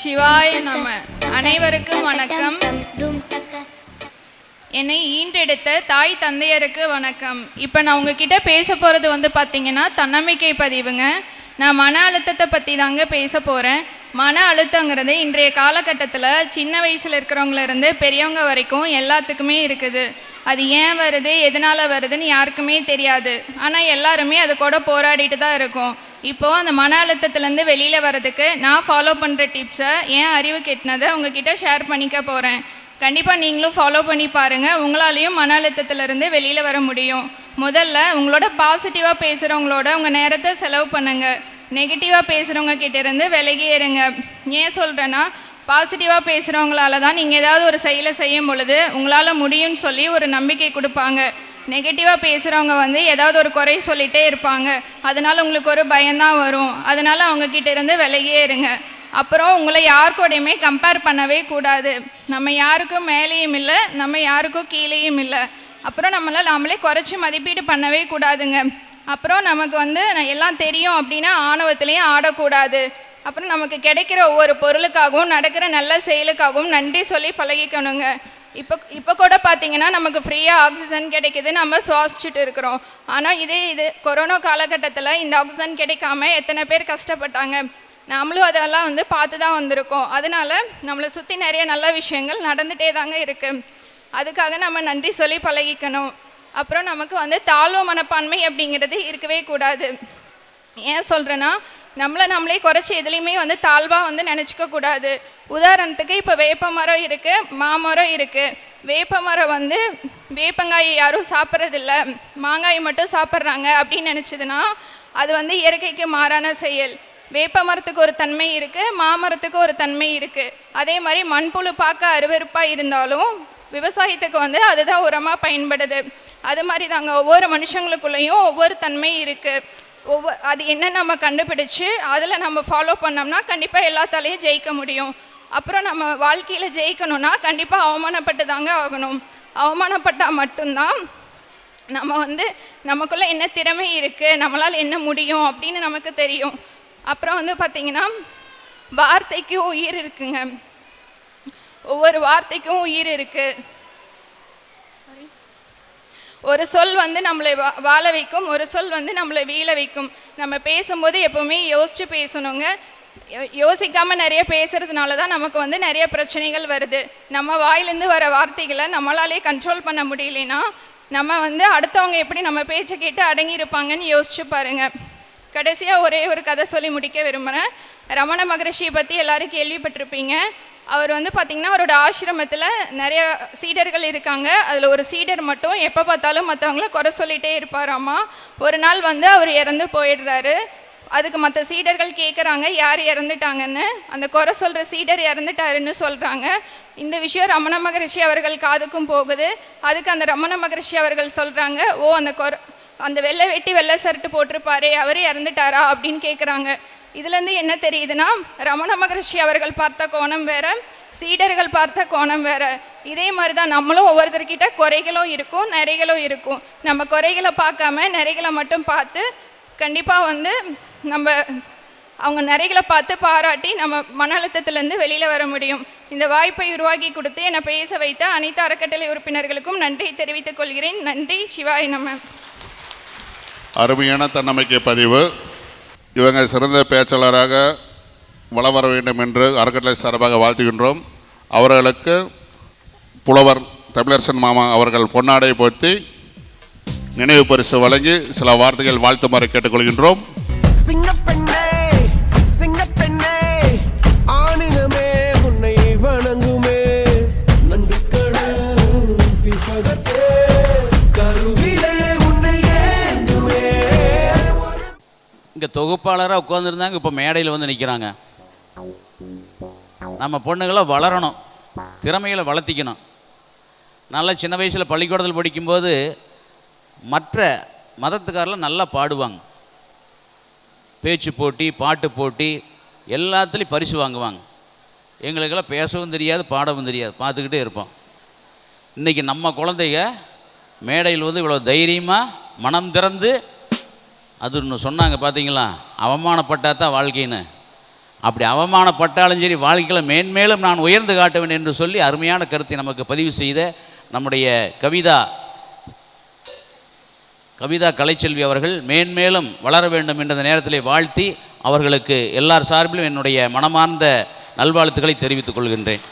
சிவாய நம. அனைவருக்கும் வணக்கம். என்னை ஈன்றெடுத்த தாய் தந்தையருக்கு வணக்கம். இப்போ நான் உங்ககிட்ட பேச போகிறது வந்து பார்த்தீங்கன்னா தன்னம்பிக்கை பதிவுங்க. நான் மன அழுத்தத்தை பற்றி தாங்க பேச போகிறேன் மன அழுத்தங்கிறது இன்றைய காலகட்டத்தில் சின்ன வயசில் இருக்கிறவங்கள இருந்து பெரியவங்க வரைக்கும் எல்லாத்துக்குமே இருக்குது. அது ஏன் வருது எதனால் வருதுன்னு யாருக்குமே தெரியாது. ஆனால் எல்லாருமே அது கூட போராடிட்டு தான் இருக்கோம். இப்போது அந்த மன அழுத்தத்துலேருந்து வெளியில் வர்றதுக்கு நான் ஃபாலோ பண்ணுற டிப்ஸை ஏன் அறிவு கெட்டினதை உங்ககிட்ட ஷேர் பண்ணிக்க போகிறேன் கண்டிப்பாக நீங்களும் ஃபாலோ பண்ணி பாருங்கள் உங்களாலேயும் மன அழுத்தத்துலேருந்து வெளியில் வர முடியும். முதல்ல உங்களோட பாசிட்டிவாக பேசுகிறவங்களோட உங்கள் நேரத்தை செலவு பண்ணுங்கள் நெகட்டிவாக பேசுகிறவங்க கிட்டேருந்து விலகியேறுங்க ஏன் சொல்கிறேன்னா பாசிட்டிவாக பேசுகிறவங்களால தான் நீங்கள் ஏதாவது ஒரு செயலை செய்யும் பொழுது உங்களால் முடியும்னு சொல்லி ஒரு நம்பிக்கை கொடுப்பாங்க. நெகட்டிவாக பேசுகிறவங்க வந்து ஏதாவது ஒரு குறை சொல்லிகிட்டே இருப்பாங்க. அதனால் உங்களுக்கு ஒரு பயம்தான் வரும். அதனால அவங்கக்கிட்ட இருந்து விலகியே இருங்க. அப்புறம் உங்களை யார் கூடயுமே கம்பேர் பண்ணவே கூடாது. நம்ம யாருக்கும் மேலேயும் இல்லை நம்ம யாருக்கும் கீழேயும் இல்லை. அப்புறம் நம்மளை நாமளே குறைச்சி மதிப்பீடு பண்ணவே கூடாதுங்க. அப்புறம் நமக்கு வந்து எல்லாம் தெரியும் அப்படின்னா ஆணவத்துலேயும் ஆடக்கூடாது. அப்புறம் நமக்கு கிடைக்கிற ஒவ்வொரு பொருளுக்காகவும் நடக்கிற நல்ல செயலுக்காகவும் நன்றி சொல்லி பழகிக்கணுங்க. இப்போ இப்போ கூட பார்த்தீங்கன்னா நமக்கு ஃப்ரீயாக ஆக்சிஜன் கிடைக்கிது. நம்ம சுவாசிச்சுட்டு இருக்கிறோம். ஆனால் இதே இது கொரோனா காலகட்டத்தில் இந்த ஆக்சிஜன் கிடைக்காம எத்தனை பேர் கஷ்டப்பட்டாங்க? நம்மளும் அதெல்லாம் வந்து பார்த்து தான் வந்திருக்கோம். அதனால நம்மளை சுற்றி நிறைய நல்ல விஷயங்கள் நடந்துகிட்டே தாங்க இருக்குது அதுக்காக நம்ம நன்றி சொல்லி பழகிக்கணும். அப்புறம் நமக்கு வந்து தாழ்வு மனப்பான்மை அப்படிங்கிறது இருக்கவே கூடாது. ஏன் சொல்கிறேன்னா நம்மளை நம்மளே குறைச்சி எதுலேயுமே வந்து தாழ்வாக வந்து நினச்சிக்க கூடாது. உதாரணத்துக்கு இப்போ வேப்ப மரம் இருக்குது மாமரம் இருக்குது வேப்ப மரம் வந்து வேப்பங்காயை யாரும் சாப்பிட்றதில்ல. மாங்காயை மட்டும் சாப்பிட்றாங்க அப்படின்னு நினச்சதுன்னா அது வந்து இயற்கைக்கு மாறான செயல். வேப்ப மரத்துக்கு ஒரு தன்மை இருக்குது மாமரத்துக்கு ஒரு தன்மை இருக்குது அதே மாதிரி மண்புழு பார்க்க அருவருப்பாக இருந்தாலும் விவசாயத்துக்கு வந்து அதுதான் உரமாக பயன்படுது. அது மாதிரி தாங்க ஒவ்வொரு மனுஷங்களுக்குள்ளேயும் ஒவ்வொரு தன்மை இருக்குது ஒவ்வொரு அது என்ன நம்ம கண்டுபிடிச்சு அதில் நம்ம ஃபாலோ பண்ணோம்னா கண்டிப்பாக எல்லாத்தாலையும் ஜெயிக்க முடியும். அப்புறம் நம்ம வாழ்க்கையில் ஜெயிக்கணும்னா கண்டிப்பாக அவமானப்பட்டு தாங்க ஆகணும். அவமானப்பட்டால் மட்டும்தான் நம்ம வந்து நமக்குள்ளே என்ன திறமை இருக்குது நம்மளால் என்ன முடியும் அப்படின்னு நமக்கு தெரியும். அப்புறம் வந்து பார்த்திங்கன்னா வார்த்தைக்கும் உயிர் இருக்குங்க. ஒவ்வொரு வார்த்தைக்கும் உயிர் இருக்குது ஒரு சொல் வந்து நம்மளை வா வாழ வைக்கும் ஒரு சொல் வந்து நம்மளை வீழ வைக்கும். நம்ம பேசும்போது எப்போவுமே யோசித்து பேசணுங்க. யோ- நிறைய பேசுகிறதுனால தான் நமக்கு வந்து நிறைய பிரச்சனைகள் வருது. நம்ம வாயிலேருந்து வர வார்த்தைகளை நம்மளாலே கண்ட்ரோல் பண்ண முடியலனா நம்ம வந்து அடுத்தவங்க எப்படி நம்ம பேச்சை கேட்டு அடங்கியிருப்பாங்கன்னு யோசிச்சு பாருங்க. கடைசியாக ஒரே ஒரு கதை சொல்லி முடிக்க விரும்புகிறேன் ரமண மகரிஷியை பற்றி எல்லாரும் கேள்விப்பட்டிருப்பீங்க. அவர் வந்து பார்த்திங்கன்னா அவரோட ஆசிரமத்தில் நிறைய சீடர்கள் இருக்காங்க. அதில் ஒரு சீடர் மட்டும் எப்போ பார்த்தாலும் மற்றவங்கள குறை சொல்லிகிட்டே இருப்பாராமா? ஒரு நாள் வந்து அவர் இறந்து போயிடுறாரு. அதுக்கு மற்ற சீடர்கள் கேட்குறாங்க யார் இறந்துட்டாங்கன்னு. அந்த குறை சொல்கிற சீடர் இறந்துட்டாருன்னு சொல்கிறாங்க இந்த விஷயம் ரமண மகரிஷி அவர்கள் காதுக்கும் போகுது. அதுக்கு அந்த ரமண மகரிஷி அவர்கள் சொல்கிறாங்க ஓ அந்த குறை அந்த வெள்ளை வெட்டி வெள்ளை சர்ட்டு போட்டிருப்பாரே அவரே இறந்துட்டாரா? அப்படின்னு கேட்குறாங்க இதுலேருந்து என்ன தெரியுதுன்னா ரமண மகரிஷி அவர்கள் பார்த்த கோணம் வேறு சீடர்கள் பார்த்த கோணம் வேறு. இதே மாதிரி தான் நம்மளும் ஒவ்வொருத்தர்கிட்ட குறைகளும் இருக்கும் நிறைகளும் இருக்கும். நம்ம குறைகளை பார்க்காம நிறைகளை மட்டும் பார்த்து கண்டிப்பாக வந்து நம்ம அவங்க நிறைகளை பார்த்து பாராட்டி நம்ம மன அழுத்தத்திலேருந்து வெளியில் வர முடியும். இந்த வாய்ப்பை உருவாக்கி கொடுத்து என்னை பேச வைத்த அனைத்து அறக்கட்டளை உறுப்பினர்களுக்கும் நன்றி தெரிவித்துக் கொள்கிறேன். நன்றி சிவாய் நம்ம அருமையான தன்னமைக்கு பதிவு. இவங்க சிறந்த பேச்சாளராக வளம் வர வேண்டும் என்று அறக்கட்டளை சார்பாக வாழ்த்துகின்றோம். அவர்களுக்கு புலவர் தமிழரசன் மாமா அவர்கள் பொன்னாடை போத்தி நினைவு பரிசு வழங்கி சில வார்த்தைகள் வாழ்த்துமாறு கேட்டுக்கொள்கின்றோம். சிங்கப்பெண்ணே சிங்கப்பெண்ணே நன்றி இங்கே தொகுப்பாளராக உட்காந்துருந்தாங்க இப்போ மேடையில் வந்து நிற்கிறாங்க நம்ம பொண்ணுங்களை வளரணும் திறமைகளை வளர்த்திக்கணும். நல்லா சின்ன வயசில் பள்ளிக்கூடத்தில் படிக்கும்போது மற்ற மதத்துக்காரெல்லாம் நல்லா பாடுவாங்க. பேச்சு போட்டி பாட்டு போட்டி எல்லாத்துலேயும் பரிசு வாங்குவாங்க. எங்களுக்கெல்லாம் பேசவும் தெரியாது பாடவும் தெரியாது பார்த்துக்கிட்டே இருப்போம். இன்றைக்கி நம்ம குழந்தைங்க மேடையில் வந்து இவ்வளோ தைரியமாக மனம் திறந்து அது ஒன்று சொன்னாங்க பார்த்தீங்களா அவமானப்பட்டா தான் வாழ்க்கைன்னு. அப்படி அவமானப்பட்டாலும் சரி வாழ்க்கையில் மேன்மேலும் நான் உயர்ந்து காட்டுவேன் என்று சொல்லி அருமையான கருத்தை நமக்கு பதிவு செய்த நம்முடைய கவிதா கவிதா கலைச்செல்வி அவர்கள் மேன்மேலும் வளர வேண்டும் என்ற நேரத்தில் வாழ்த்தி அவர்களுக்கு எல்லார் சார்பிலும் என்னுடைய மனமார்ந்த நல்வாழ்த்துக்களை தெரிவித்துக் கொள்கின்றேன்.